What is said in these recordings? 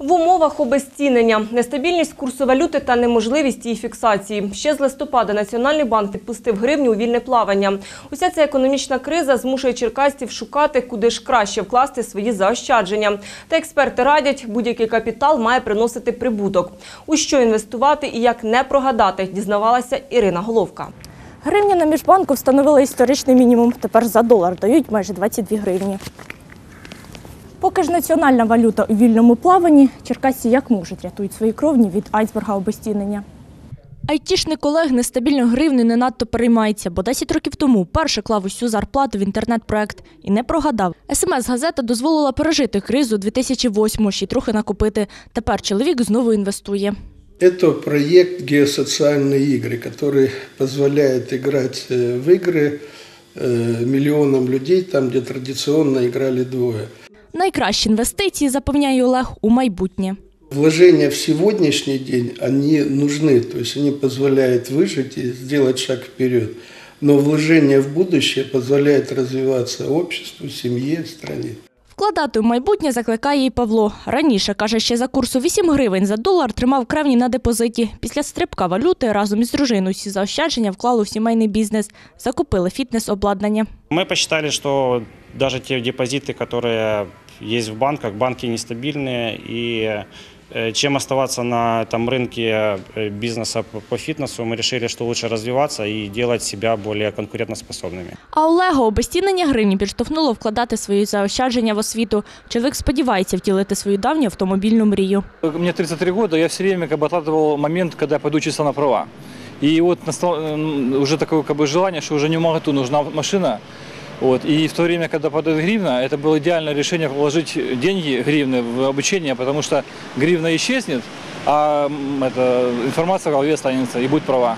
В умовах обезцінення, нестабільність курсу валюти та неможливість її фіксації. Ще з листопада Національний банк відпустив гривню у вільне плавання. Уся ця економічна криза змушує черкасців шукати, куди ж краще вкласти свої заощадження. Та експерти радять, будь-який капітал має приносити прибуток. У що інвестувати і як не прогадати, дізнавалася Ірина Головка. Гривня на міжбанку встановила історичний мінімум. Тепер за долар дають майже 22 гривні. Поки ж національна валюта у вільному плаванні, черкасці як можуть рятують свої кровні від айсберга обезцінення. Айтішник Олег нестабільно гривнею не надто переймається, бо 10 років тому перше клав усю зарплату в інтернет-проект і не прогадав. СМС-газета дозволила пережити кризу 2008 ще й трохи накопити. Тепер чоловік знову інвестує. Это проект геосоциальные игры, который позволяет играть э, в игры э, миллионам людей, там, где традиционно играли двое. Найкращі інвестиції, запевняє Олег, у майбутнє. Вложения в сегодняшний день, они нужны, то есть они позволяют выжить и сделать шаг вперед. Но вложения в будущее позволяет развиваться обществу, семье, стране. Вкладати у майбутнє закликає і Павло. Раніше, каже, ще за курсу 8 гривень за долар тримав кревні на депозиті. Після стрибка валюти разом із дружиною всі заощадження вклали у сімейний бізнес. Закупили фітнес-обладнання. Мы посчитали, что даже те депозиты, которые есть в банках, банки нестабильные, и э, чем оставаться на этом рынке э, бизнеса по- по фитнесу, мы решили, что лучше развиваться и делать себя более конкурентоспособными. А Олега обезцінення гривні підштовхнуло вкладати свої заощадження в освіту. Чоловік сподівається втілити свою давню автомобільну мрію. Мне 33 года, я все время как бы отлавливал момент, когда я пойду учиться на права. И вот настало м, уже такое как бы желание, что уже не могу, нужна машина. Вот. И в то время, когда падает гривна, это было идеальное решение вложить деньги, гривны, в обучение, потому что гривна исчезнет, а м, эта информация в голове останется и будет права.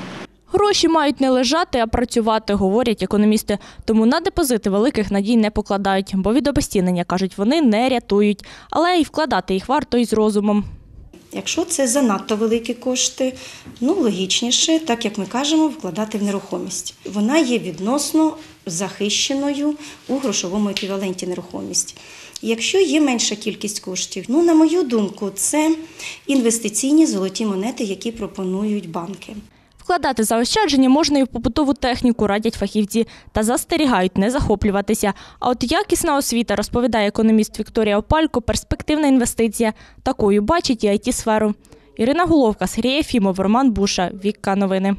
Гроші мають не лежати, а працювати, говорять економісти. Тому на депозити великих надій не покладають, бо від обезцінення, кажуть, вони не рятують. Але й вкладати їх варто із розумом. Якщо це занадто великі кошти, ну логічніше, так як ми кажемо, вкладати в нерухомість. Вона є відносно захищеною у грошовому еквіваленті нерухомість. Якщо є менша кількість коштів, ну на мою думку, це інвестиційні золоті монети, які пропонують банки. Вкладати заощадження можна і в побутову техніку, радять фахівці, та застерігають не захоплюватися. А от якісна освіта, розповідає економіст Вікторія Опалько, перспективна інвестиція. Такою бачить і it сферу Ірина Головка, Сергій Ефімов, Роман Буша, Вікка Новини.